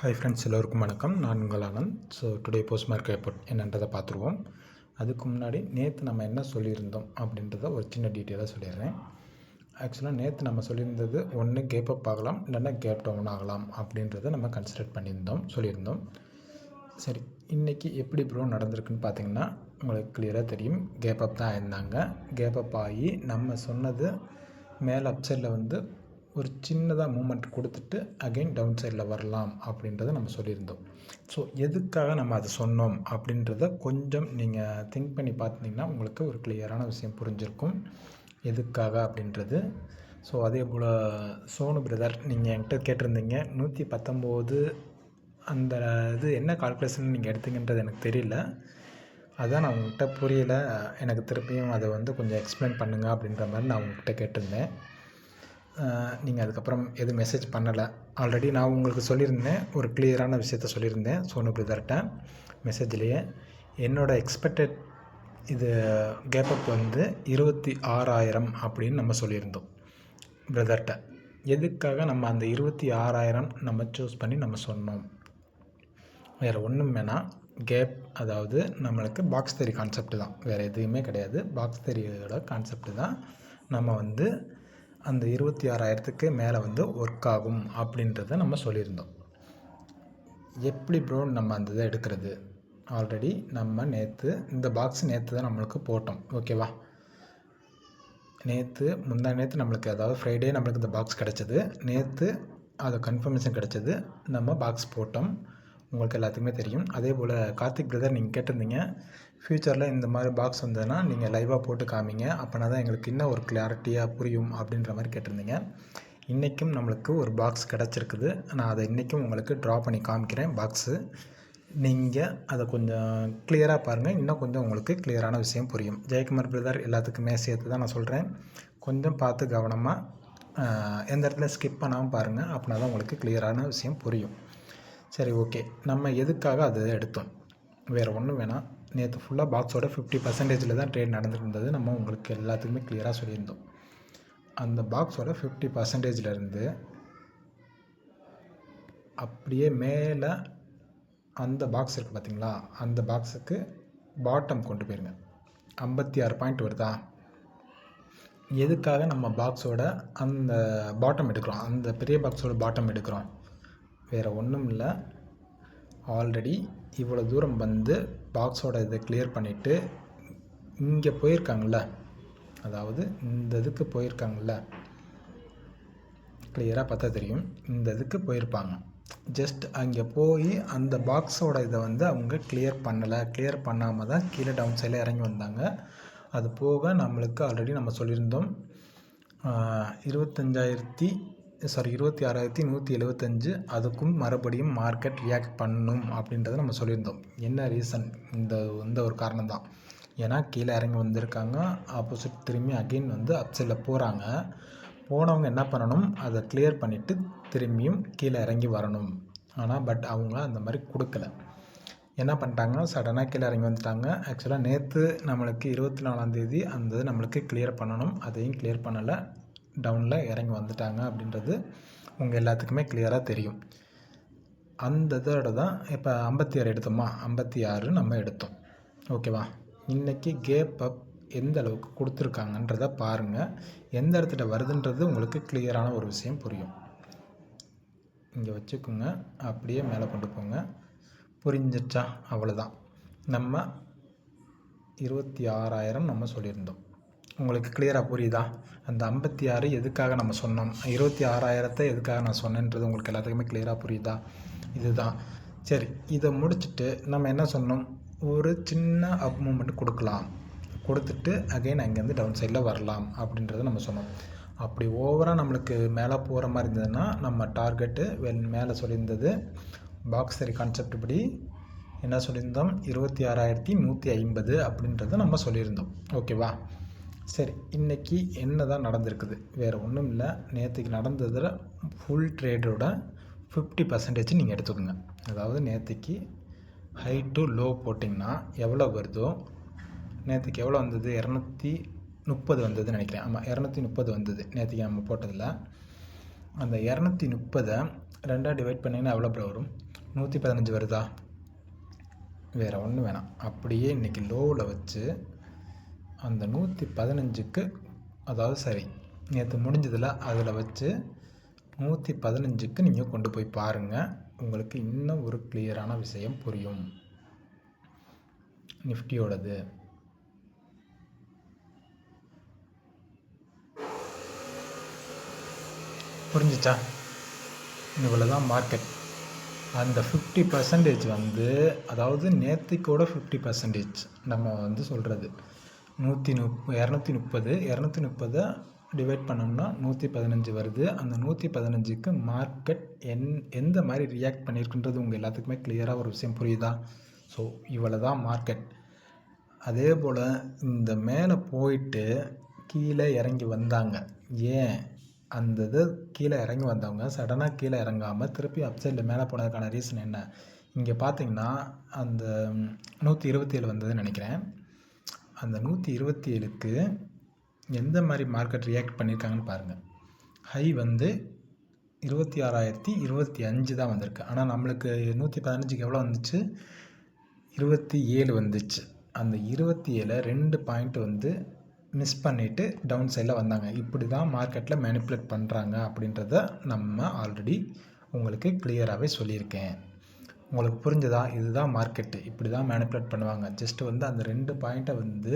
Hi friends எல்லோருக்கும் வணக்கம். நான் உங்கள் Anand. So today post mark report என்னன்றதை பார்த்துருவோம். அதுக்கு முன்னாடி நேற்று நம்ம என்ன சொல்லியிருந்தோம் அப்படின்றத ஒரு சின்ன டீட்டெயிலாக சொல்லிடுறேன். ஆக்சுவலாக நேற்று நம்ம சொல்லியிருந்தது ஒன்று கேப் அப் ஆகலாம் இல்லைன்னா கேப் டவுன் ஆகலாம் அப்படின்றத நம்ம கன்சிடர் பண்ணியிருந்தோம் சொல்லியிருந்தோம். சரி இன்றைக்கி எப்படி ப்ரோ நடந்திருக்குன்னு பார்த்தீங்கன்னா உங்களுக்கு கிளியராக தெரியும். கேப் அப் தான் இருந்தாங்க கேப் அப் ஆகி நம்ம சொன்னது மேலே அப்சைடில் வந்து ஒரு சின்னதாக மூமெண்ட் கொடுத்துட்டு அகைன் டவுன் சைடில் வரலாம் அப்படின்றத நம்ம சொல்லியிருந்தோம். ஸோ எதுக்காக நம்ம அதை சொன்னோம் அப்படின்றத கொஞ்சம் நீங்கள் திங்க் பண்ணி பார்த்தீங்கன்னா உங்களுக்கு ஒரு கிளியரான விஷயம் புரிஞ்சிருக்கும். எதுக்காக அப்படின்றது. ஸோ அதே போல் சோனு பிரதர் நீங்கள் என்கிட்ட கேட்டிருந்தீங்க நூற்றி பத்தொம்போது அந்த இது என்ன கால்குலேஷன் நீங்கள் எடுத்தீங்கன்றது எனக்கு தெரியல. அதான் நான் உங்கள்கிட்ட புரியலை. எனக்கு திருப்பியும் அதை வந்து கொஞ்சம் எக்ஸ்பிளைன் பண்ணுங்கள் அப்படின்ற மாதிரி நான் உங்கள்கிட்ட கேட்டிருந்தேன். நீங்கள் அதுக்கப்புறம் எதுவும் மெசேஜ் பண்ணலை. ஆல்ரெடி நான் உங்களுக்கு சொல்லியிருந்தேன். ஒரு கிளியரான விஷயத்த சொல்லியிருந்தேன். சோனு பிரதர்கிட்ட மெசேஜ்லேயே என்னோடய எக்ஸ்பெக்டட் இது கேப்பப் வந்து இருபத்தி ஆறாயிரம் அப்படின்னு நம்ம சொல்லியிருந்தோம். பிரதர்கிட்ட எதுக்காக நம்ம அந்த இருபத்தி ஆறாயிரம் நம்ம சூஸ் பண்ணி நம்ம சொன்னோம்? வேறு ஒன்றும் வேணாம் கேப் அதாவது நம்மளுக்கு பாக்ஸ் தெரி கான்செப்ட் தான். வேறு எதுவுமே கிடையாது. பாக்ஸ் தெரியோட கான்செப்ட் தான். நம்ம வந்து அந்த இருபத்தி ஆறாயிரத்துக்கு மேலே வந்து ஒர்க் ஆகும் அப்படின்றத நம்ம சொல்லியிருந்தோம். எப்படி ப்ரோ நம்ம அந்த இதை எடுக்கிறது? ஆல்ரெடி நம்ம நேற்று இந்த பாக்ஸ் நேற்று தான் நம்மளுக்கு போட்டோம். ஓகேவா நேற்று முந்தா நேற்று நம்மளுக்கு அதாவது ஃப்ரைடே நம்மளுக்கு இந்த பாக்ஸ் கிடச்சிது. நேற்று அது கன்ஃபர்மேஷன் கிடச்சிது. நம்ம பாக்ஸ் போட்டோம். உங்களுக்கு எல்லாத்துக்குமே தெரியும். அதே போல் கார்த்திக் பிரதர் நீங்கள் கேட்டிருந்தீங்க ஃப்யூச்சரில் இந்த மாதிரி பாக்ஸ் வந்ததுன்னா நீங்கள் லைவாக போட்டு காமிங்க. அப்போனா தான் எங்களுக்கு இன்னும் ஒரு கிளாரிட்டியாக புரியும் அப்படின்ற மாதிரி கேட்டிருந்தீங்க. இன்றைக்கும் நம்மளுக்கு ஒரு பாக்ஸ் கிடச்சிருக்குது. நான் அதை இன்றைக்கும் உங்களுக்கு ட்ரா பண்ணி காமிக்கிறேன் பாக்ஸு நீங்கள் அதை கொஞ்சம் கிளியராக பாருங்கள் இன்னும் கொஞ்சம் உங்களுக்கு கிளியரான விஷயம் புரியும். ஜெயக்குமார் பிரதர் எல்லாத்துக்குமே சேர்த்து தான் நான் சொல்கிறேன் கொஞ்சம் பார்த்து கவனமாக எந்த இடத்துல ஸ்கிப் பண்ணாமல் பாருங்கள் அப்படின்னா தான் உங்களுக்கு கிளியரான விஷயம் புரியும். சரி ஓகே நம்ம எதுக்காக அதை எடுத்தோம்? வேறு ஒன்றும் வேணாம். நேற்று ஃபுல்லாக பாக்ஸோட ஃபிஃப்டி பர்சன்டேஜில் தான் ட்ரேட் நடந்துருந்தது. நம்ம உங்களுக்கு எல்லாத்துக்குமே கிளியராக சொல்லியிருந்தோம். அந்த பாக்ஸோட ஃபிஃப்டி பர்சன்டேஜிலேருந்து அப்படியே மேலே அந்த பாக்ஸ் இருக்குது பார்த்தீங்களா அந்த பாக்ஸுக்கு பாட்டம் கொண்டு போயிருங்க. ஐம்பத்தி ஆறு பாயிண்ட் வருதா? எதுக்காக நம்ம பாக்ஸோட அந்த பாட்டம் எடுக்கிறோம்? அந்த பெரிய பாக்ஸோட பாட்டம் எடுக்கிறோம்? வேறு ஒன்றும் இல்லை. ஆல்ரெடி இவ்வளோ தூரம் வந்து பாக்ஸோட இதை கிளியர் பண்ணிவிட்டு இங்கே போயிருக்காங்கள அதாவது இந்த இதுக்கு போயிருக்காங்கள்ல கிளியராக பார்த்தா தெரியும். இந்த இதுக்கு போயிருப்பாங்க. ஜஸ்ட் அங்கே போய் அந்த பாக்ஸோட இதை வந்து அவங்க கிளியர் பண்ணலை. கிளியர் பண்ணாமல் தான் கீழே டவுன் சைடில் இறங்கி வந்தாங்க. அது போக நம்மளுக்கு ஆல்ரெடி நம்ம சொல்லியிருந்தோம் இருபத்தஞ்சாயிரத்தி சாரி இருபத்தி ஆறாயிரத்தி நூற்றி எழுபத்தஞ்சு அதுக்கும் மறுபடியும் மார்க்கெட் ரியாக்ட் பண்ணணும் அப்படின்றத நம்ம சொல்லியிருந்தோம். என்ன ரீசன் இந்த இந்த ஒரு காரணம் தான் ஏன்னா கீழே இறங்கி வந்திருக்காங்க. ஆப்போசிட் திரும்பி அகெயின் வந்து அப்சைடில் போகிறாங்க போனவங்க என்ன பண்ணணும்? அதை கிளியர் பண்ணிவிட்டு திரும்பியும் கீழே இறங்கி வரணும். ஆனால் பட் அவங்க அந்த மாதிரி கொடுக்கல. என்ன பண்ணிட்டாங்க? சடனாக கீழே இறங்கி வந்துட்டாங்க. ஆக்சுவலாக நேற்று நம்மளுக்கு இருபத்தி நாலாந்தேதி அந்த நம்மளுக்கு கிளியர் பண்ணணும். அதையும் கிளியர் பண்ணலை. டவுனில் இறங்கி வந்துட்டாங்க அப்படின்றது உங்கள் எல்லாத்துக்குமே கிளியராக தெரியும். அந்த இதோட தான் இப்போ ஐம்பத்தி ஆறு எடுத்தோமா? ஐம்பத்தி ஆறு நம்ம எடுத்தோம். ஓகேவா இன்றைக்கி கேப் அப் எந்த அளவுக்கு கொடுத்துருக்காங்கன்றத பாருங்கள் எந்த இடத்துல வருதுன்றது உங்களுக்கு கிளியரான ஒரு விஷயம் புரியும். இங்கே வச்சுக்கோங்க. அப்படியே மேலே கொண்டு போங்க. புரிஞ்சிச்சா? அவ்வளோதான் நம்ம இருபத்தி ஆறாயிரம் நம்ம சொல்லியிருந்தோம். உங்களுக்கு கிளியராக புரியுதா? அந்த ஐம்பத்தி ஆறு எதுக்காக நம்ம சொன்னோம்? இருபத்தி ஆறாயிரத்தை எதுக்காக நான் சொன்னேன்றது உங்களுக்கு எல்லாத்துக்குமே கிளியராக புரியுதா? இதுதான். சரி இதை முடிச்சுட்டு நம்ம என்ன சொன்னோம்? ஒரு சின்ன அப் மூமெண்ட் கொடுக்கலாம். கொடுத்துட்டு அகைன் அங்கேருந்து டவுன் சைடில் வரலாம் அப்படின்றத நம்ம சொன்னோம். அப்படி ஓவராக நம்மளுக்கு மேலே போகிற மாதிரி இருந்ததுன்னா நம்ம டார்கெட்டு வெல் மேலே சொல்லியிருந்தது பாக்ஸ் சரி கான்செப்ட் படி என்ன சொல்லியிருந்தோம்? இருபத்தி ஆறாயிரத்தி நூற்றி ஐம்பது அப்படின்றத நம்ம சொல்லியிருந்தோம். ஓகேவா சரி இன்றைக்கி என்ன தான் நடந்திருக்குது? வேறு ஒன்றும் இல்லை. நேற்றுக்கு நடந்ததில் ஃபுல் ட்ரேடோட ஃபிஃப்டி பர்சன்டேஜ் நீங்கள் எடுத்துக்கோங்க. அதாவது நேற்றுக்கு ஹை டு லோ போட்டிங்கன்னா எவ்வளோ வருதோ நேற்றுக்கு எவ்வளோ வந்தது? இரநூத்தி முப்பது வந்ததுன்னு நினைக்கிறேன். ஆமாம் இரநூத்தி முப்பது வந்தது நேற்றுக்கு நம்ம போட்டதில். அந்த இரநூத்தி முப்பதை ரெண்டாக டிவைட் பண்ணிங்கன்னா எவ்வளோ ப்ரோ வரும்? நூற்றி பதினஞ்சு வருதா? வேறு ஒன்றும் வேணாம். அப்படியே இன்றைக்கி லோவில் வச்சு அந்த நூற்றி பதினஞ்சுக்கு அதாவது சரி நேற்று முடிஞ்சதில் அதில் வச்சு நூற்றி பதினஞ்சுக்கு நீங்கள் கொண்டு போய் பாருங்கள் உங்களுக்கு இன்னும் ஒரு கிளியரான விஷயம் புரியும். நிஃப்டியோடது. புரிஞ்சிச்சா? இவ்வளோ தான் மார்க்கெட் அந்த ஃபிஃப்டி பர்சன்டேஜ் வந்து அதாவது நேற்றுக்கோட ஃபிஃப்டி பர்சன்டேஜ் நம்ம வந்து சொல்கிறது நூற்றி முப் இரநூத்தி முப்பது இரநூத்தி முப்பதை டிவைட் பண்ணோம்னா நூற்றி பதினஞ்சு வருது. அந்த நூற்றி பதினஞ்சுக்கு மார்க்கெட் என் எந்த மாதிரி ரியாக்ட் பண்ணியிருக்குன்றது உங்கள் எல்லாத்துக்குமே கிளியராக ஒரு விஷயம் புரியுதா? ஸோ இவ்வளோ தான் மார்க்கெட் அதே போல் இந்த மேலே போயிட்டு கீழே இறங்கி வந்தாங்க. ஏன்? அந்த இது கீழே இறங்கி வந்தவங்க சடனாக கீழே இறங்காமல் திருப்பி அப்சைடில் மேலே போனதுக்கான ரீசன் என்ன? இங்கே பார்த்தீங்கன்னா அந்த நூற்றி இருபத்தி ஏழு வந்ததுன்னு நினைக்கிறேன். அந்த நூற்றி இருபத்தி ஏழுக்கு எந்த மாதிரி மார்க்கெட் ரியாக்ட் பண்ணியிருக்காங்கன்னு பாருங்கள் ஹை வந்து இருபத்தி ஆறாயிரத்தி இருபத்தி அஞ்சு தான் வந்திருக்கு. ஆனால் நம்மளுக்கு நூற்றி பதினஞ்சுக்கு எவ்வளோ வந்துச்சு? இருபத்தி ஏழு வந்துச்சு. அந்த இருபத்தி ஏழை ரெண்டு பாயிண்ட் வந்து மிஸ் பண்ணிவிட்டு டவுன் சைடில் வந்தாங்க. இப்படி தான் மார்க்கெட்டில் மேனிப்புலேட் பண்ணுறாங்க அப்படின்றத நம்ம ஆல்ரெடி உங்களுக்கு கிளியராகவே சொல்லியிருக்கேன். உங்களுக்கு புரிஞ்சதா? இதுதான் மார்க்கெட்டு இப்படி தான் மேனிப்புலேட் பண்ணுவாங்க. ஜஸ்ட்டு வந்து அந்த ரெண்டு பாயிண்ட்டை வந்து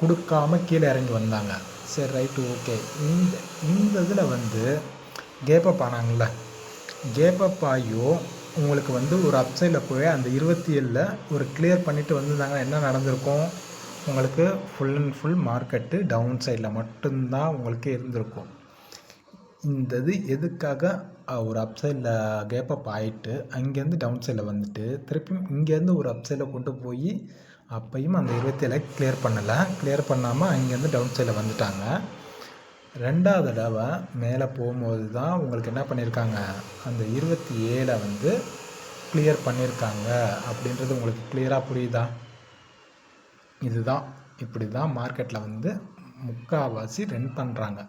கொடுக்காம கீழே இறங்கி வந்தாங்க. சரி ரைட்டு ஓகே இந்த இந்த இதில் வந்து கேப்பப் ஆனாங்கள்ல கேப்பப் ஆகியோ உங்களுக்கு வந்து ஒரு அப்சைடில் போய் அந்த இருபத்தி ஏழில் ஒரு கிளியர் பண்ணிவிட்டு வந்திருந்தாங்க என்ன நடந்திருக்கும்? உங்களுக்கு full and full market down சைடில் மட்டும்தான் உங்களுக்கு இருந்திருக்கும். இந்த இது எதுக்காக ஒரு அப் சைடில் கேப் அப் ஆகிட்டு அங்கேருந்து டவுன் சைடில் வந்துட்டு திருப்பியும் இங்கேருந்து ஒரு அப் சைடில் கொண்டு போய் அப்பையும் அந்த இருபத்தேழை கிளியர் பண்ணலை. கிளியர் பண்ணாமல் அங்கேருந்து டவுன் சைடில் வந்துட்டாங்க. ரெண்டாவது தடவை மேலே போகும்போது தான் உங்களுக்கு என்ன பண்ணியிருக்காங்க? அந்த இருபத்தி ஏழை வந்து கிளியர் பண்ணியிருக்காங்க. அப்படின்றது உங்களுக்கு கிளியராக புரியுதா? இதுதான். இப்படி தான் மார்க்கெட்டில் வந்து முக்கால்வாசி ரன் பண்ணுறாங்க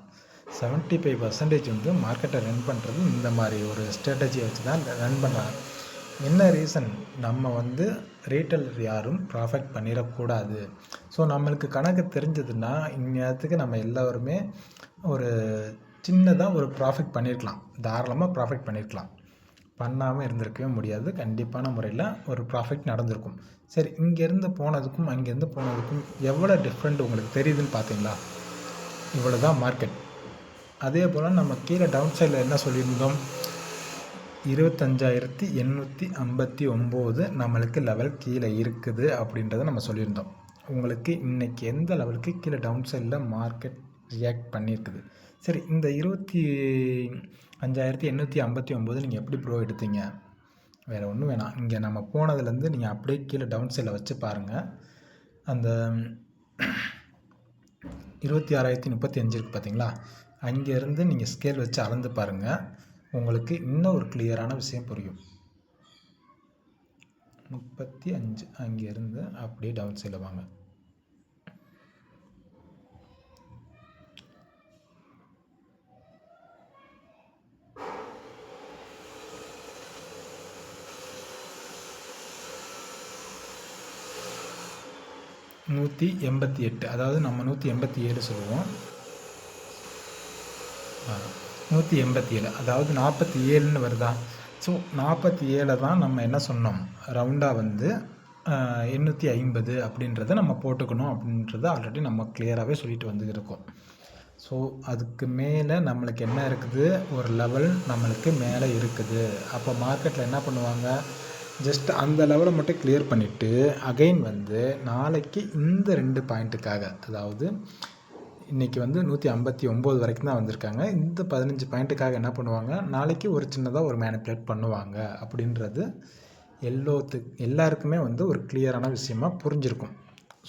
செவன்ட்டி ஃபைவ் பர்சன்டேஜ் வந்து மார்க்கெட்டை ரன் பண்ணுறது இந்த மாதிரி ஒரு ஸ்ட்ராட்டஜியை வச்சு தான் ரன் பண்ணுறாங்க என்ன ரீசன் நம்ம வந்து ரீட்டைலர் யாரும் ப்ராஃபிட் பண்ணிடக்கூடாது. ஸோ நம்மளுக்கு கணக்கு தெரிஞ்சதுன்னா இந்நேரத்துக்கு நம்ம எல்லோருமே ஒரு சின்னதாக ஒரு ப்ராஃபிட் பண்ணியிருக்கலாம் தாராளமாக ப்ராஃபிட் பண்ணியிருக்கலாம் பண்ணாமல் இருந்திருக்கவே முடியாது. கண்டிப்பான முறையில் ஒரு ப்ராஃபிட் நடந்திருக்கும். சரி இங்கேருந்து போனதுக்கும் அங்கேருந்து போனதுக்கும் எவ்வளோ டிஃப்ரெண்ட் உங்களுக்கு தெரியுதுன்னு பார்த்தீங்களா? இவ்வளோ தான் மார்க்கெட் அதே போல் நம்ம கீழே டவுன் சைடில் என்ன சொல்லியிருந்தோம்? இருபத்தஞ்சாயிரத்தி எண்ணூற்றி ஐம்பத்தி ஒம்பது நம்மளுக்கு லெவல் கீழே இருக்குது அப்படின்றத நம்ம சொல்லியிருந்தோம். உங்களுக்கு இன்றைக்கி எந்த லெவலுக்கு கீழே டவுன் சைடில் மார்க்கெட் ரியாக்ட் பண்ணியிருக்குது? சரி இந்த இருபத்தி அஞ்சாயிரத்தி எண்ணூற்றி ஐம்பத்தி ஒம்பது நீங்கள் எப்படி ப்ரோ எடுத்தீங்க? வேறு ஒன்றும் வேணாம். இங்கே நம்ம போனதுலேருந்து நீங்கள் அப்படியே கீழே டவுன் சைடில் வச்சு பாருங்கள் அந்த இருபத்தி ஆறாயிரத்தி முப்பத்தி அஞ்சு இருக்குது பார்த்தீங்களா அங்கேருந்து நீங்கள் ஸ்கேல் வச்சு அளந்து பாருங்கள் உங்களுக்கு இன்னும் ஒரு கிளியரான விஷயம் புரியும். முப்பத்தி அஞ்சு அங்கேருந்து அப்படியே டவுன் சைடில் வாங்க. நூற்றி எண்பத்தி எட்டு அதாவது நம்ம நூற்றி எண்பத்தி ஏழு சொல்லுவோம். நூற்றி எண்பத்தி ஏழு. அதாவது நாற்பத்தி ஏழுன்னு வருதா? ஸோ நாற்பத்தி ஏழை தான் நம்ம என்ன சொன்னோம்? ரவுண்டாக வந்து எண்ணூற்றி ஐம்பது அப்படின்றத நம்ம போட்டுக்கணும் அப்படின்றத ஆல்ரெடி நம்ம கிளியராகவே சொல்லிட்டு வந்து இருக்கோம் ஸோ அதுக்கு மேலே நம்மளுக்கு என்ன இருக்குது? ஒரு லெவல் நம்மளுக்கு மேலே இருக்குது. அப்போ மார்க்கெட்டில் என்ன பண்ணுவாங்க? ஜஸ்ட் அந்த லெவலை மட்டும் கிளியர் பண்ணிவிட்டு அகைன் வந்து நாளைக்கு இந்த ரெண்டு பாயிண்ட்டுக்காக அதாவது இன்றைக்கி வந்து நூற்றி ஐம்பத்தி ஒம்பது வரைக்கும் தான் வந்திருக்காங்க. இந்த பதினஞ்சு பாயிண்ட்டுக்காக என்ன பண்ணுவாங்க? நாளைக்கு ஒரு சின்னதாக ஒரு மேனிப்புலேட் பண்ணுவாங்க அப்படின்றது எல்லோத்து எல்லாருக்குமே வந்து ஒரு கிளியரான விஷயமாக புரிஞ்சிருக்கும்.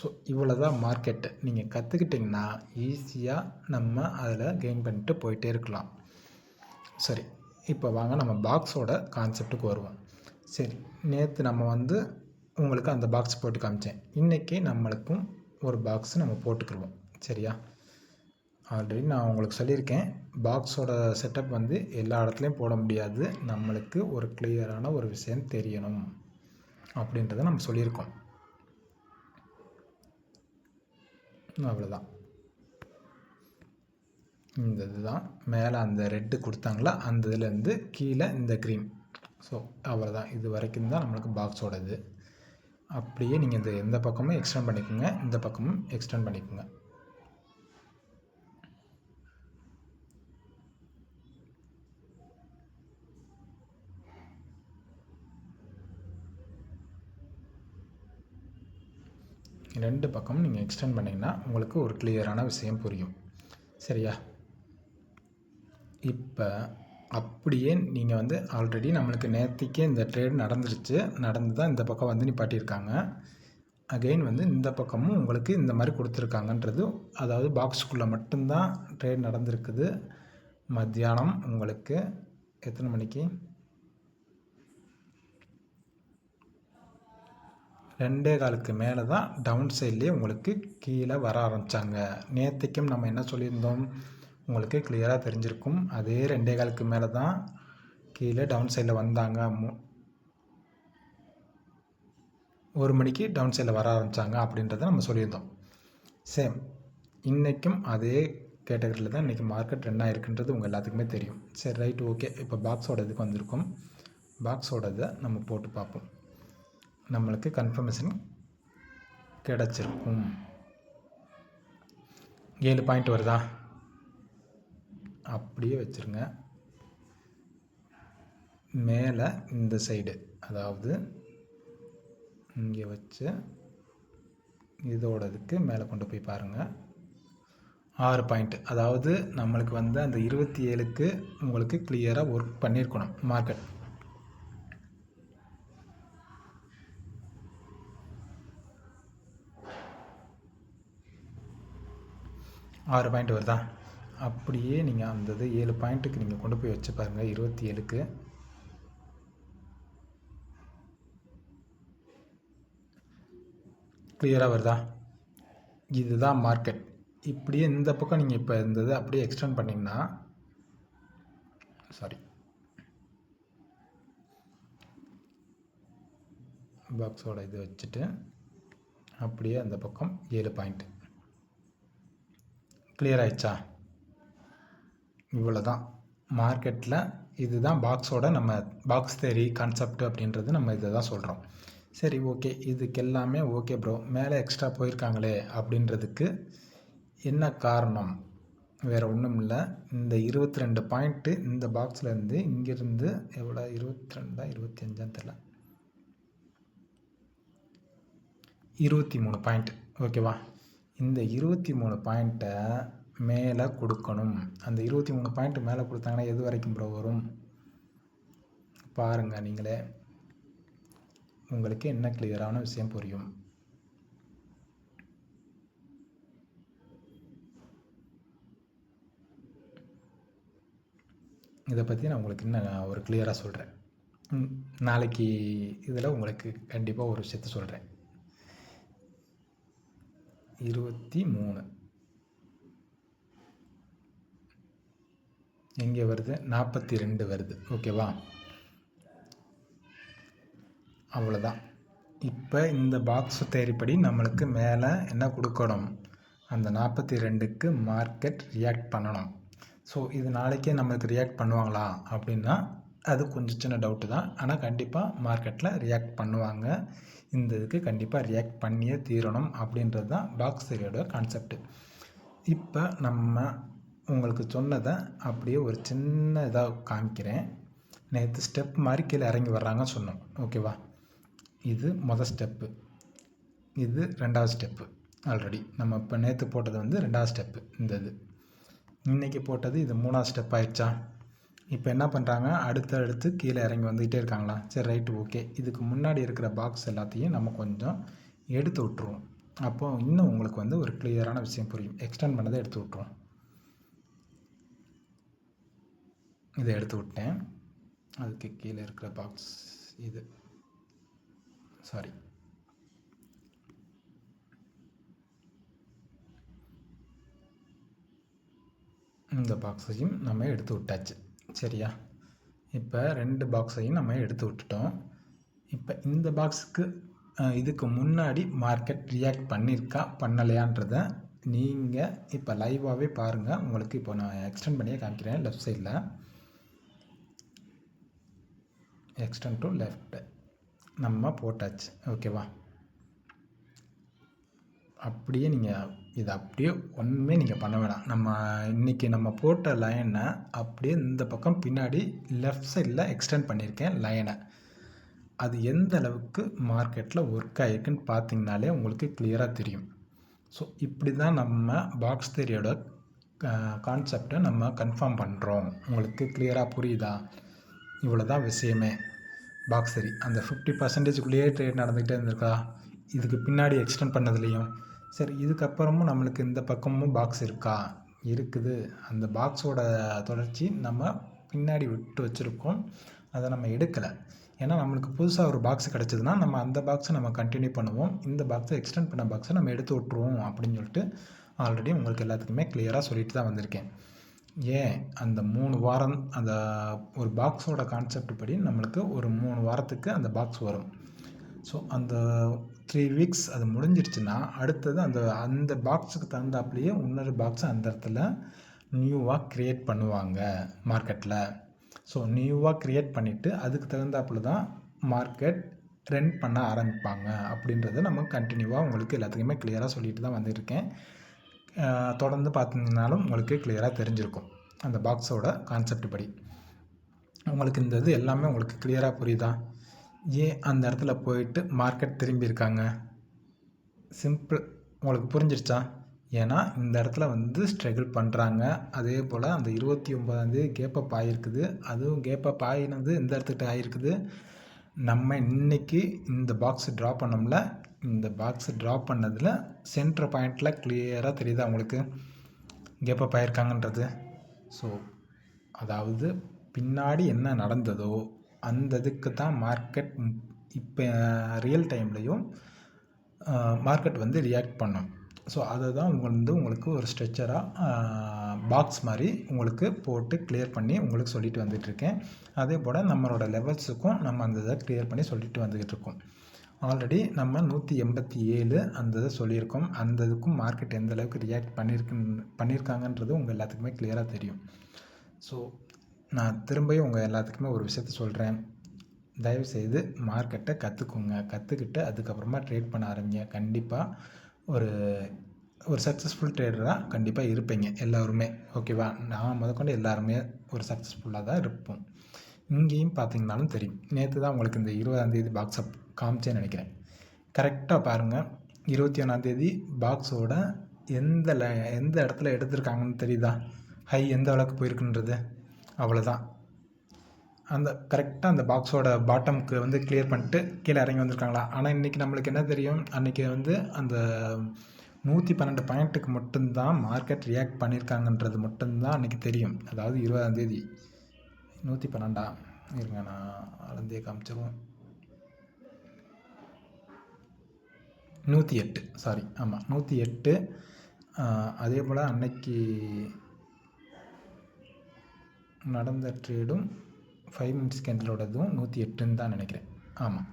ஸோ இவ்வளோ தான் மார்க்கெட்டு நீங்கள் கற்றுக்கிட்டிங்கன்னா ஈஸியாக நம்ம அதில் கெயின் பண்ணிட்டு போயிட்டே இருக்கலாம். சரி இப்போ வாங்க நம்ம பாக்ஸோட கான்செப்ட்டுக்கு வருவோம். சரி நேற்று நம்ம வந்து உங்களுக்கு அந்த பாக்ஸ் போட்டு காமிச்சேன். இன்றைக்கி நம்மளுக்கும் ஒரு பாக்ஸ் நம்ம போட்டுக்கிடுவோம் சரியா? ஆல்ரெடி நான் உங்களுக்கு சொல்லியிருக்கேன். பாக்ஸோட செட்டப் வந்து எல்லா இடத்துலையும் போட முடியாது. நம்மளுக்கு ஒரு கிளியரான ஒரு விஷயம் தெரியணும் அப்படின்றத நம்ம சொல்லியிருக்கோம். அவ்வளோதான் இந்த இதுதான். மேலே அந்த ரெட்டு கொடுத்தாங்களா? அந்த இதுலேருந்து கீழே இந்த க்ரீம். ஸோ அவ்வளோதான் இது வரைக்கும் தான் நம்மளுக்கு பாக்ஸோட இது அப்படியே நீங்கள் இந்த எந்த பக்கமும் எக்ஸ்டெண்ட் பண்ணிக்கோங்க. இந்த பக்கமும் எக்ஸ்டெண்ட் பண்ணிக்கோங்க. ரெண்டு பக்கமும் நீங்கள் எக்ஸ்டெண்ட் பண்ணிங்கன்னா உங்களுக்கு ஒரு கிளியரான விஷயம் புரியும். சரியா? இப்போ அப்படியே நீங்கள் வந்து ஆல்ரெடி நம்மளுக்கு நேற்றுக்கே இந்த ட்ரேட் நடந்துருச்சு. நடந்து தான் இந்த பக்கம் வந்து நிப்பாட்டியிருக்காங்க. அகெயின் வந்து இந்த பக்கமும் உங்களுக்கு இந்த மாதிரி கொடுத்துருக்காங்கன்றது அதாவது பாக்ஸுக்குள்ளே மட்டும்தான் ட்ரேட் நடந்திருக்குது. மத்தியானம் உங்களுக்கு எத்தனை மணிக்கு? ரெண்டே காலுக்கு மேலே தான் டவுன் சைட்லேயே உங்களுக்கு கீழே வர ஆரம்பித்தாங்க நேற்றுக்கும் நம்ம என்ன சொல்லியிருந்தோம்? உங்களுக்கு கிளியராக தெரிஞ்சிருக்கும். அதே ரெண்டே காலுக்கு மேலே தான் கீழே டவுன் சைடில் வந்தாங்க. ஒரு மணிக்கு டவுன் சைடில் வர ஆரம்பித்தாங்க அப்படின்றத நம்ம சொல்லியிருந்தோம். சேம் இன்றைக்கும் அதே கேட்டகரியில் தான் இன்றைக்கி மார்க்கெட் ரன் ஆகிருக்குன்றது உங்கள் எல்லாத்துக்குமே தெரியும். சரி ரைட் ஓகே இப்போ பாக்ஸோட இதுக்கு வந்திருக்கும். பாக்ஸோட இதை நம்ம போட்டு பார்ப்போம். நம்மளுக்கு கன்ஃபர்மேஷன் கிடச்சிருக்கும். ஏழு பாயிண்ட் வருதா? அப்படியே வச்சுருங்க. மேலே இந்த சைடு அதாவது இங்கே வச்சு இதோடதுக்கு மேலே கொண்டு போய் பாருங்கள் ஆறு பாயிண்ட் அதாவது நம்மளுக்கு வந்து அந்த இருபத்தி ஏழுக்கு உங்களுக்கு கிளியராக ஒர்க் பண்ணியிருக்கணும் மார்க்கெட் ஆறு பாயிண்ட் வருதா? அப்படியே நீங்கள் அந்த இது ஏழு பாயிண்ட்டுக்கு நீங்கள் கொண்டு போய் வச்சு பாருங்கள் இருபத்தி ஏழுக்கு. கிளியராக வருதா? இதுதான் மார்க்கெட் இப்படியே இந்த பக்கம் நீங்கள் இப்போ இருந்தது அப்படியே எக்ஸ்டெண்ட் பண்ணிங்கன்னா சாரி பாக்ஸோட இது வச்சுட்டு அப்படியே அந்த பக்கம் ஏழு பாயிண்ட்டு கிளியர் ஆயிடுச்சா? இவ்வளோ தான் மார்க்கெட்டில் இதுதான் பாக்ஸோட நம்ம பாக்ஸ் தேரி கான்செப்ட் அப்படின்றது நம்ம இதை தான் சொல்கிறோம் சரி ஓகே இதுக்கு எல்லாமே ஓகே ப்ரோ மேலே எக்ஸ்ட்ரா போயிருக்காங்களே அப்படின்றதுக்கு என்ன காரணம்? வேறு ஒன்றும் இல்லை. இந்த இருபத்தி ரெண்டு பாயிண்ட்டு இந்த பாக்ஸ்லேருந்து இங்கேருந்து எவ்வளோ இருபத்தி ரெண்டா இருபத்தி அஞ்சான்னு தெரில இருபத்தி மூணு பாயிண்ட் ஓகேவா இந்த இருபத்தி மூணு பாயிண்ட்டை மேலே கொடுக்கணும். அந்த இருபத்தி மூணு பாயிண்ட் மேலே கொடுத்தாங்கன்னா எது வரைக்கும் ப்ரோ வரும்? பாருங்கள் நீங்களே. உங்களுக்கு என்ன கிளியரான விஷயம் புரியும்? இதை பற்றி நான் உங்களுக்கு இன்னும் ஒரு கிளியராக சொல்கிறேன் நாளைக்கு இதில் உங்களுக்கு கண்டிப்பாக ஒரு விஷயத்த சொல்கிறேன் இருபத்தி மூணு. எங்கே வருது? நாற்பத்தி ரெண்டு வருது. ஓகேவா அவ்வளோதான் இப்போ இந்த பாக்ஸ் தேரிப்படி நம்மளுக்கு மேலே என்ன கொடுக்கணும்? அந்த நாற்பத்தி ரெண்டுக்கு மார்க்கெட் ரியாக்ட் பண்ணணும். ஸோ இது நாளைக்கே நம்மளுக்கு ரியாக்ட் பண்ணுவாங்களா? அப்படின்னா அது கொஞ்சம் சின்ன டவுட்டு தான். ஆனால் கண்டிப்பாக மார்க்கெட்டில் ரியாக்ட் பண்ணுவாங்க. இந்த இதுக்கு கண்டிப்பாக ரியாக்ட் பண்ணியே தீரணும் அப்படின்றது தான் பாக்ஸ் தேரியோட கான்செப்ட் இப்போ நம்ம உங்களுக்கு சொன்னதை அப்படியே ஒரு சின்ன இதாக காமிக்கிறேன். நேற்று ஸ்டெப் மாதிரி கீழே இறங்கி வர்றாங்கன்னு சொன்னோம். ஓகேவா இது மொதல் ஸ்டெப்பு இது ரெண்டாவது ஸ்டெப்பு ஆல்ரெடி நம்ம இப்போ நேற்று போட்டது வந்து ரெண்டாவது ஸ்டெப்பு இந்த இது. இன்றைக்கி போட்டது இது மூணாவது ஸ்டெப் ஆயிடுச்சா? இப்போ என்ன பண்ணுறாங்க அடுத்து அடுத்து கீழே இறங்கி வந்துக்கிட்டே இருக்காங்களா? சரி ரைட்டு ஓகே இதுக்கு முன்னாடி இருக்கிற பாக்ஸ் எல்லாத்தையும் நம்ம கொஞ்சம் எடுத்து விட்ருவோம் அப்போது இன்னும் உங்களுக்கு வந்து ஒரு கிளியரான விஷயம் புரியும். எக்ஸ்டெண்ட் பண்ணதை எடுத்து விட்ருவோம் இதை எடுத்து விட்டேன். அதுக்கு கீழே இருக்கிற பாக்ஸ் இது. சாரி இந்த பாக்ஸையும் நம்ம எடுத்து விட்டாச்சு. சரியா? இப்போ ரெண்டு பாக்ஸையும் நம்ம எடுத்து விட்டுட்டோம். இப்போ இந்த பாக்ஸுக்கு இதுக்கு முன்னாடி மார்க்கெட் ரியாக்ட் பண்ணியிருக்கா பண்ணலையான்றத நீங்கள் இப்போ லைவாகவே பாருங்கள் உங்களுக்கு இப்போ நான் எக்ஸ்டெண்ட் பண்ணியே காமிக்கிறேன் லெஃப்ட் சைடில் எக்ஸ்டெண்ட் டு லெஃப்ட் நம்ம போட்டாச்சு. ஓகேவா அப்படியே நீங்கள் இதை அப்படியே ஒன்றுமே நீங்கள் பண்ண வேணாம். நம்ம இன்றைக்கி நம்ம போட்ட லைனை அப்படியே இந்த பக்கம் பின்னாடி லெஃப்ட் சைடில் எக்ஸ்டெண்ட் பண்ணியிருக்கேன் லைனை அது எந்த அளவுக்கு மார்க்கெட்டில் ஒர்க் ஆகிருக்குன்னு பார்த்தீங்கனாலே உங்களுக்கு கிளியராக தெரியும். ஸோ இப்படி தான் நம்ம பாக்ஸ் தேரியோட கான்செப்டை நம்ம கன்ஃபார்ம் பண்ணுறோம் உங்களுக்கு கிளியராக புரியுதா? இவ்வளோ தான் விஷயமே. பாக்ஸ் தெரி அந்த ஃபிஃப்டி பர்சன்டேஜ்குள்ளேயே ட்ரேட் நடந்துக்கிட்டே இருந்திருக்கா? இதுக்கு பின்னாடி எக்ஸ்டெண்ட் பண்ணதுலேயும். சரி இதுக்கப்புறமும் நம்மளுக்கு இந்த பக்கமும் பாக்ஸ் இருக்கா? இருக்குது. அந்த பாக்ஸோட தொடர்ச்சி நம்ம பின்னாடி விட்டு வச்சுருக்கோம். அதை நம்ம எடுக்கலை. ஏன்னா நம்மளுக்கு புதுசாக ஒரு பாக்ஸ் கிடச்சிதுன்னா நம்ம அந்த பாக்ஸை நம்ம கண்டினியூ பண்ணுவோம். இந்த பாக்ஸை எக்ஸ்டெண்ட் பண்ண பாக்ஸை நம்ம எடுத்து விட்ருவோம் அப்படின்னு சொல்லிட்டு ஆல்ரெடி உங்களுக்கு எல்லாத்துக்குமே கிளியராக சொல்லிட்டு தான் வந்திருக்கேன். ஏன்? அந்த மூணு வாரம் அந்த ஒரு பாக்ஸோட கான்செப்ட் படி நம்மளுக்கு ஒரு மூணு வாரத்துக்கு அந்த பாக்ஸ் வரும். ஸோ அந்த த்ரீ வீக்ஸ் அது முடிஞ்சிருச்சுன்னா அடுத்தது அந்த அந்த பாக்ஸுக்கு தகுந்தாப்புலேயே இன்னொரு பாக்ஸை அந்த இடத்துல நியூவாக க்ரியேட் பண்ணுவாங்க மார்க்கெட்டில் ஸோ நியூவாக க்ரியேட் பண்ணிவிட்டு அதுக்கு தகுந்தாப்புல தான் மார்க்கெட் ரெண்ட் பண்ண ஆரம்பிப்பாங்க அப்படின்றத நம்ம கண்டினியூவாக உங்களுக்கு எல்லாத்துக்குமே கிளியராக சொல்லிட்டு தான் வந்திருக்கேன். தொடர்ந்து பார்த்தீங்கனாலும் உங்களுக்கு கிளியராக தெரிஞ்சிருக்கும் அந்த பாக்ஸோட கான்செப்ட் படி. உங்களுக்கு இந்த இது எல்லாமே உங்களுக்கு கிளியராக புரியுதா? ஏன் அந்த இடத்துல போயிட்டு மார்க்கெட் திரும்பியிருக்காங்க? சிம்பிள் உங்களுக்கு புரிஞ்சிருச்சா? ஏன்னா இந்த இடத்துல வந்து ஸ்ட்ரகிள் பண்ணுறாங்க அதே போல் அந்த இருபத்தி ஒம்பதாந்தேதி கேப்பப் ஆகிருக்குது அதுவும் கேப்பப் ஆகினது இந்த இடத்துக்கிட்ட ஆகிருக்குது நம்ம இன்றைக்கி இந்த பாக்ஸ் ட்ரா பண்ணோம்ல இந்த பாக்ஸ் ட்ரா பண்ணதில் சென்டர் பாயிண்டில் கிளியராக தெரியுதா உங்களுக்கு? கேப்பப் ஆகிருக்காங்கன்றது ஸோ அதாவது பின்னாடி என்ன நடந்ததோ அந்த இதுக்கு தான் மார்க்கெட் இப்போ ரியல் டைம்லேயும் மார்க்கெட் வந்து ரியாக்ட் பண்ணும். ஸோ அதை தான் உங்கள் வந்து உங்களுக்கு ஒரு ஸ்ட்ரெச்சராக பாக்ஸ் மாதிரி உங்களுக்கு போட்டு கிளியர் பண்ணி உங்களுக்கு சொல்லிட்டு வந்துட்டுருக்கேன் அதே போல் நம்மளோட லெவல்ஸுக்கும் நம்ம அந்த இதை கிளியர் பண்ணி சொல்லிட்டு வந்துக்கிட்டு இருக்கோம். ஆல்ரெடி நம்ம நூற்றி எண்பத்தி ஏழு அந்த இதை சொல்லியிருக்கோம். அந்த இதுக்கும் மார்க்கெட் எந்த அளவுக்கு ரியாக்ட் பண்ணியிருக்கு பண்ணியிருக்காங்கன்றது உங்கள் எல்லாத்துக்குமே கிளியராக தெரியும். ஸோ நான் திரும்பியும் உங்கள் எல்லாத்துக்குமே ஒரு விஷயத்த சொல்கிறேன் தயவுசெய்து மார்க்கெட்டை கற்றுக்கோங்க கற்றுக்கிட்டு அதுக்கப்புறமா ட்ரேட் பண்ண ஆரம்பிங்க. கண்டிப்பாக ஒரு ஒரு சக்ஸஸ்ஃபுல் ட்ரேடராக கண்டிப்பாக இருப்பீங்க எல்லோருமே. ஓகேவா நான் முதற்கொண்டு எல்லாருமே ஒரு சக்ஸஸ்ஃபுல்லாக தான் இருப்போம். இங்கேயும் பார்த்தீங்கனாலும் தெரியும். நேற்று தான் உங்களுக்கு இந்த இருபதாந்தேதி பாக்ஸ் அப் காமிச்சேன்னு நினைக்கிறேன். கரெக்டாக பாருங்கள் இருபத்தி ஒன்றாந்தேதி பாக்ஸோட எந்த எந்த இடத்துல எடுத்திருக்காங்கன்னு தெரியுதா? ஹை எந்த அளவுக்கு போயிருக்குன்றது? அவ்வளோதான் அந்த கரெக்டாக அந்த பாக்ஸோட பாட்டமுக்கு வந்து கிளியர் பண்ணிட்டு கீழே இறங்கி வந்திருக்காங்களா? ஆனால் இன்றைக்கி நம்மளுக்கு என்ன தெரியும்? அன்றைக்கி வந்து அந்த நூற்றி பன்னெண்டு பாயிண்ட்டுக்கு மட்டும்தான் மார்க்கெட் ரியாக்ட் பண்ணியிருக்காங்கன்றது மட்டும்தான் அன்றைக்கி தெரியும். அதாவது இருபதாந்தேதி நூற்றி பன்னெண்டா? இருங்க நான் அளந்தே காமிச்சிருவோம் நூற்றி எட்டு சாரி ஆமாம் நூற்றி எட்டு அதே போல் அன்னைக்கு நடந்த ட்ரேடும் ஃபைவ் மினிட்ஸ் கேண்டலோடதும் நூற்றி எட்டுன்னு தான் நினைக்கிறேன். ஆமாம்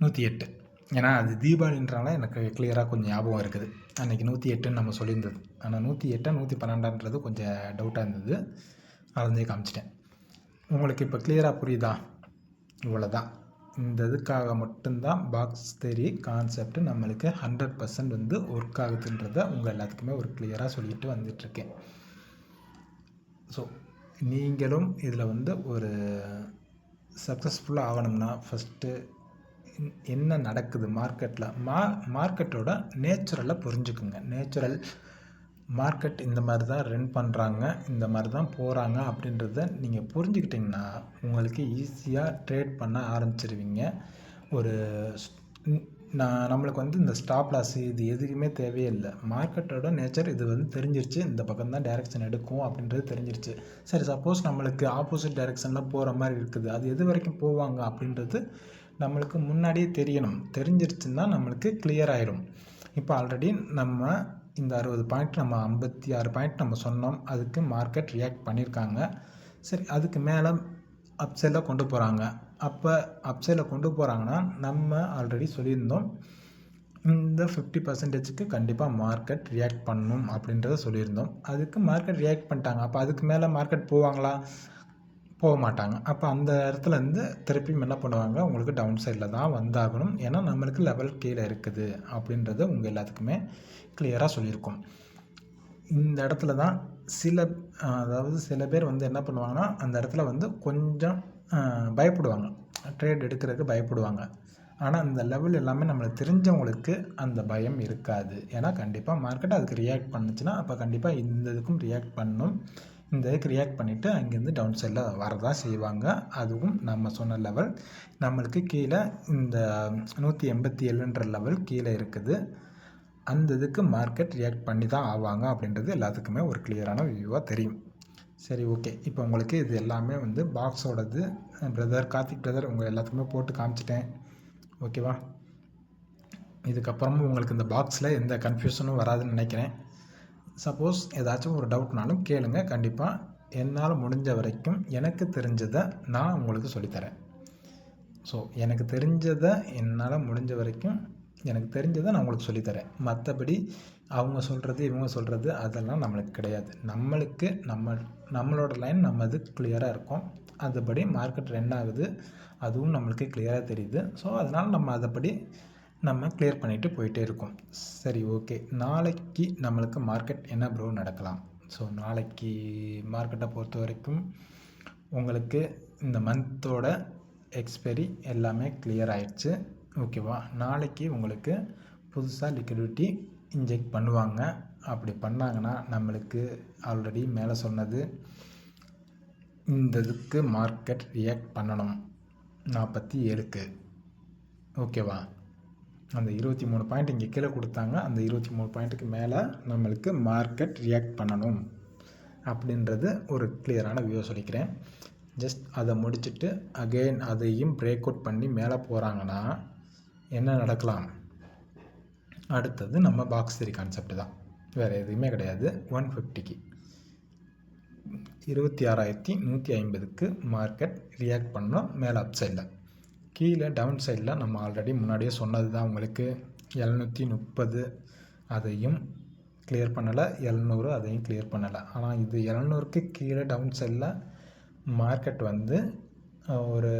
நூற்றி எட்டு. ஏன்னா அது தீபாவளின்றனால எனக்கு கிளியராக கொஞ்சம் ஞாபகம் இருக்குது. அன்றைக்கி நூற்றி எட்டுன்னு நம்ம சொல்லியிருந்தது. ஆனால் நூற்றி எட்டாக நூற்றி பன்னெண்டான்றது கொஞ்சம் டவுட்டாக இருந்தது. அளந்தே காமிச்சிட்டேன். உங்களுக்கு இப்போ கிளியராக புரியுதா? இவ்வளோ தான் இந்த இதுக்காக மட்டும்தான் பாக்ஸ் தெரி கான்செப்ட் நம்மளுக்கு ஹண்ட்ரட் பர்சன்ட் வந்து ஒர்க் ஆகுதுன்றத உங்கள் எல்லாத்துக்குமே ஒரு கிளியராக சொல்லிட்டு வந்துட்டுருக்கேன் ஸோ நீங்களும் இதில் வந்து ஒரு சக்ஸஸ்ஃபுல்லாக ஆகணும்னா ஃபஸ்ட்டு என்ன நடக்குது மார்க்கெட்டில் மா மார்க்கெட்டோட நேச்சுரலை புரிஞ்சுக்குங்க. நேச்சுரல் மார்க்கெட் இந்த மாதிரி தான் ரன் பண்ணுறாங்க இந்த மாதிரி தான் போகிறாங்க அப்படின்றத நீங்கள் புரிஞ்சுக்கிட்டிங்கன்னா உங்களுக்கு ஈஸியாக ட்ரேட் பண்ண ஆரம்பிச்சிருவீங்க. ஒரு நான் நம்மளுக்கு வந்து இந்த ஸ்டாப் லாஸ் இது எதுக்குமே தேவையில்லை. மார்க்கெட்டோட நேச்சர் இது வந்து தெரிஞ்சிருச்சு. இந்த பக்கம் தான் டேரெக்ஷன் எடுக்கும் அப்படின்றது தெரிஞ்சிருச்சு. சரி சப்போஸ் நம்மளுக்கு ஆப்போசிட் டைரெக்ஷனில் போகிற மாதிரி இருக்குது. அது எது வரைக்கும் போவாங்க அப்படின்றது நம்மளுக்கு முன்னாடியே தெரியணும். தெரிஞ்சிருச்சுன்னா நம்மளுக்கு கிளியர் ஆயிரும். இப்போ ஆல்ரெடி நம்ம இந்த அறுபது பாயிண்ட் நம்ம ஐம்பத்தி ஆறு பாயிண்ட் நம்ம சொன்னோம். அதுக்கு மார்க்கெட் ரியாக்ட் பண்ணியிருக்காங்க சரி அதுக்கு மேலே அப்செல்லாக கொண்டு போகிறாங்க அப்போ அப்சைடில் கொண்டு போகிறாங்கன்னா நம்ம ஆல்ரெடி சொல்லியிருந்தோம். இந்த ஃபிஃப்டி பர்சன்டேஜுக்கு கண்டிப்பாக மார்க்கெட் ரியாக்ட் பண்ணணும் அப்படின்றத சொல்லியிருந்தோம். அதுக்கு மார்க்கெட் ரியாக்ட் பண்ணிட்டாங்க. அப்போ அதுக்கு மேலே மார்க்கெட் போவாங்களா? போக மாட்டாங்க. அப்போ அந்த இடத்துல இருந்து திருப்பியும் என்ன பண்ணுவாங்க? உங்களுக்கு டவுன் சைடில் தான் வந்தாகணும். ஏன்னா நம்மளுக்கு லெவல் கீழே இருக்குது அப்படின்றது உங்கள் எல்லாத்துக்குமே கிளியராக சொல்லியிருக்கோம். இந்த இடத்துல தான் சில அதாவது சில பேர் வந்து என்ன பண்ணுவாங்கன்னா அந்த இடத்துல வந்து கொஞ்சம் பயப்படுவாங்க. ட்ரேட் எடுக்கிறதுக்கு பயப்படுவாங்க. ஆனால் அந்த லெவல் எல்லாமே நம்மளுக்கு தெரிஞ்சவங்களுக்கு அந்த பயம் இருக்காது. ஏன்னா கண்டிப்பாக மார்க்கெட் அதுக்கு ரியாக்ட் பண்ணுச்சுன்னா அப்போ கண்டிப்பாக இந்த இதுக்கும் ரியாக்ட் பண்ணும். இந்த இதுக்கு ரியாக்ட் பண்ணிவிட்டு அங்கேருந்து டவுன் சைடில் வரதான் செய்வாங்க. அதுவும் நம்ம சொன்ன லெவல் நம்மளுக்கு கீழே இந்த நூற்றி எண்பத்தி ஏழுன்ற லெவல் கீழே இருக்குது. அந்த இதுக்கு மார்க்கெட் ரியாக்ட் பண்ணி தான் ஆவாங்க அப்படின்றது எல்லாத்துக்குமே ஒரு கிளியரான வியூவாக தெரியும். சரி ஓகே இப்போ உங்களுக்கு இது எல்லாமே வந்து பாக்ஸோடது பிரதர் கார்த்திக் பிரதர் உங்கள் எல்லாத்துக்குமே போட்டு காமிச்சிட்டேன். ஓகேவா இதுக்கப்புறமும் உங்களுக்கு இந்த பாக்ஸில் எந்த கன்ஃபியூஷனும் வராதுன்னு நினைக்கிறேன். சப்போஸ் ஏதாச்சும் ஒரு டவுட்னாலும் கேளுங்க கண்டிப்பாக என்னால் முடிஞ்ச வரைக்கும் எனக்கு தெரிஞ்சதை நான் உங்களுக்கு சொல்லித்தரேன். ஸோ எனக்கு தெரிஞ்சதை என்னால் முடிஞ்ச வரைக்கும் எனக்கு தெரிஞ்சதை நான் உங்களுக்கு சொல்லித்தரேன். மற்றபடி அவங்க சொல்கிறது இவங்க சொல்கிறது அதெல்லாம் நம்மளுக்கு கிடையாது. நம்மளுக்கு நம்ம நம்மளோட லைன் நம்ம அது கிளியராக இருக்கும். அதுபடி மார்க்கெட் ரன் ஆகுது. அதுவும் நம்மளுக்கு கிளியராக தெரியுது. ஸோ அதனால் நம்ம அதைப்படி நம்ம கிளியர் பண்ணிவிட்டு போயிட்டே இருக்கோம். சரி ஓகே நாளைக்கு நம்மளுக்கு மார்க்கெட் என்ன ப்ரோ நடக்கலாம்? ஸோ நாளைக்கு மார்க்கெட்டை பொறுத்த வரைக்கும் உங்களுக்கு இந்த மந்தோட எக்ஸ்பைரி எல்லாமே கிளியர் ஆயிடுச்சு. ஓகேவா நாளைக்கு உங்களுக்கு புதுசாக லிக்விடிட்டி இன்ஜெக்ட் பண்ணுவாங்க. அப்படி பண்ணாங்கன்னா நம்மளுக்கு ஆல்ரெடி மேலே சொன்னது இந்த இதுக்கு மார்க்கெட் ரியாக்ட் பண்ணணும். நாற்பத்தி ஏழுக்கு. ஓகேவா? அந்த இருபத்தி மூணு பாயிண்ட் இங்கே கீழே கொடுத்தாங்க. அந்த இருபத்தி மூணு பாயிண்ட்டுக்கு மேலே நம்மளுக்கு மார்க்கெட் ரியாக்ட் பண்ணணும். அப்படின்றது ஒரு கிளியரான வியூ சொல்லிக்கிறேன். ஜஸ்ட் அதை முடிச்சுட்டு அகெயின் அதையும் பிரேக் அவுட் பண்ணி மேலே போகிறாங்கன்னா என்ன நடக்கலாம்? அடுத்தது நம்ம பாக்ஸ் தெரி கான்செப்ட் தான். வேறு எதுவுமே கிடையாது. ஒன் ஃபிஃப்டிக்கு இருபத்தி ஆறாயிரத்தி நூற்றி ஐம்பதுக்கு மார்க்கெட் ரியாக்ட் பண்ணோம். மேலே அப் சைடில் கீழே டவுன் சைடில் நம்ம ஆல்ரெடி முன்னாடியே சொன்னது தான் உங்களுக்கு. எழுநூற்றி முப்பது அதையும் கிளியர் பண்ணலை. எழுநூறு அதையும் கிளியர் பண்ணலை. ஆனால் இது எழுநூறுக்கு கீழே டவுன் சைடில் மார்க்கெட் வந்து ஒரு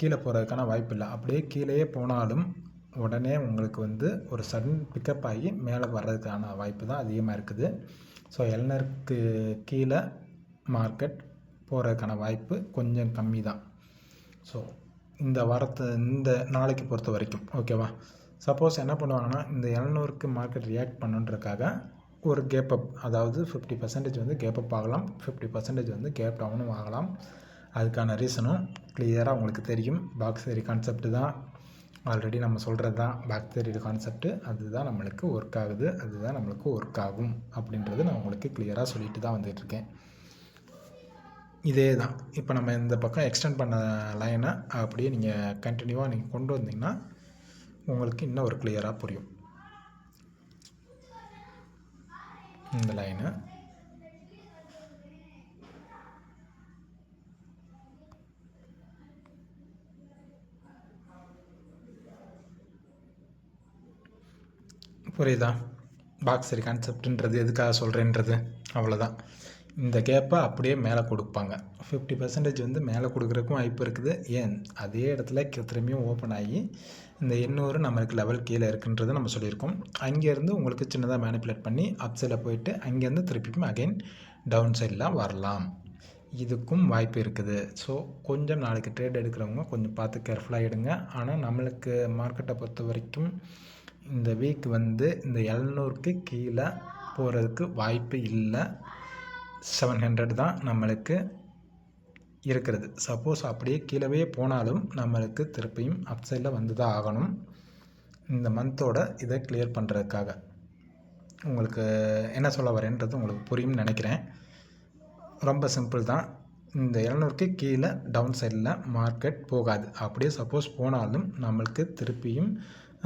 கீழே போகிறதுக்கான வாய்ப்பு இல்லை. அப்படியே கீழேயே போனாலும் உடனே உங்களுக்கு வந்து ஒரு சடன் பிக்கப் ஆகி மேலே வர்றதுக்கான வாய்ப்பு தான் அதிகமாக இருக்குது. ஸோ எல்னருக்கு கீழே மார்க்கெட் போகிறதுக்கான வாய்ப்பு கொஞ்சம் கம்மி தான். ஸோ இந்த வாரத்தை இந்த நாளைக்கு பொறுத்த வரைக்கும் ஓகேவா சப்போஸ் என்ன பண்ணுவாங்கன்னா இந்த எழுநூறுக்கு மார்க்கெட் ரியாக்ட் பண்ணுன்றதுக்காக ஒரு கேப் அப் அதாவது ஃபிஃப்டி பர்சன்டேஜ் வந்து கேப் அப் ஆகலாம் ஃபிஃப்டி பர்சன்டேஜ் வந்து கேப் டவுனும் ஆகலாம். அதுக்கான ரீசனும் கிளியராக உங்களுக்கு தெரியும். பாக்ஸ் தேரி கான்செப்ட் தான். ஆல்ரெடி நம்ம சொல்கிறது தான் பாக்டீரியல் கான்செப்ட் கான்செப்ட்டு அதுதான் நம்மளுக்கு ஒர்க் ஆகுது. அதுதான் நம்மளுக்கு ஒர்க் ஆகும். அப்படின்றது நான் உங்களுக்கு கிளியராக சொல்லிட்டு தான் வந்துட்டுருக்கேன் இதே தான் இப்போ நம்ம இந்த பக்கம் எக்ஸ்டெண்ட் பண்ண லைனை அப்படியே நீங்கள் கண்டினியூவாக நீங்கள் கொண்டு வந்தீங்கன்னா உங்களுக்கு இன்னும் ஒரு கிளியராக புரியும். இந்த லைனு புரியுதா? பாக்ஸ் சரி கான்செப்ட்ன்றது எதுக்காக சொல்கிறேன்றது அவ்வளோதான் இந்த கேப்பை அப்படியே மேலே கொடுப்பாங்க. ஃபிஃப்டி பர்சன்டேஜ் வந்து மேலே கொடுக்குறக்கும் வாய்ப்பு இருக்குது. ஏன்? அதே இடத்துல திரும்பியும் ஓப்பன் ஆகி இந்த எண்ணூறு நம்மளுக்கு லெவல் கீழே இருக்குன்றதை நம்ம சொல்லியிருக்கோம். அங்கேருந்து உங்களுக்கு சின்னதாக மேனிப்புலேட் பண்ணி அப் சைடில் போயிட்டு அங்கேருந்து திருப்பியும் அகைன் டவுன் சைடெலாம் வரலாம். இதுக்கும் வாய்ப்பு இருக்குது. ஸோ கொஞ்சம் நாளைக்கு ட்ரேட் எடுக்கிறவங்க கொஞ்சம் பார்த்து கேர்ஃபுல்லாக எடுங்க. ஆனால் நம்மளுக்கு மார்க்கெட்டை பொறுத்த வரைக்கும் இந்த வீக் வந்து இந்த எழுநூறுக்கு கீழே போகிறதுக்கு வாய்ப்பு இல்லை. செவன் ஹண்ட்ரட் தான் நம்மளுக்கு இருக்கிறது. சப்போஸ் அப்படியே கீழவே போனாலும் நம்மளுக்கு திருப்பியும் அப்சைடில் வந்து தான் ஆகணும். இந்த மந்தோட இதை கிளியர் பண்ணுறதுக்காக உங்களுக்கு என்ன சொல்ல வரேன்றது உங்களுக்கு புரியும்னு நினைக்கிறேன். ரொம்ப சிம்பிள் தான். இந்த இரநூறுக்கு கீழே டவுன் சைடில் மார்க்கெட் போகாது. அப்படியே சப்போஸ் போனாலும் நம்மளுக்கு திருப்பியும்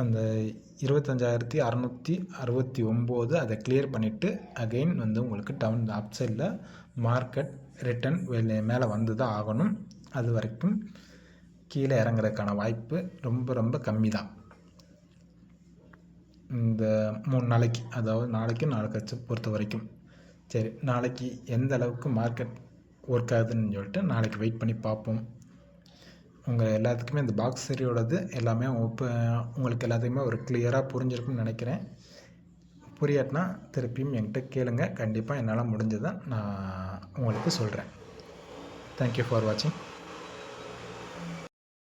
அந்த இருபத்தஞ்சாயிரத்தி அறநூற்றி அறுபத்தி ஒம்பது அதை கிளியர் பண்ணிவிட்டு அகெயின் வந்து உங்களுக்கு டவுன் அப் சைடில் மார்க்கெட் ரிட்டன் வெளியே மேலே வந்து தான் ஆகணும். அது வரைக்கும் கீழே இறங்குறதுக்கான வாய்ப்பு ரொம்ப ரொம்ப கம்மி தான் இந்த மூணு நாளைக்கு அதாவது நாளைக்கு நாளை கழிச்சு பொறுத்த வரைக்கும். சரி நாளைக்கு எந்த அளவுக்கு மார்க்கெட் ஒர்க் ஆகுதுன்னு சொல்லிட்டு நாளைக்கு வெயிட் பண்ணி பார்ப்போம். உங்கள் எல்லாத்துக்குமே இந்த பாக்ஸ் சரியோடது எல்லாமே இப்போ உங்களுக்கு எல்லாத்தையுமே ஒரு கிளியராக புரிஞ்சிருக்குன்னு நினைக்கிறேன். புரியாட்டினா திருப்பியும் என்கிட்ட கேளுங்க. கண்டிப்பாக என்னால் முடிஞ்சதை நான் உங்களுக்கு சொல்கிறேன் தேங்க்யூ ஃபார் வாட்சிங்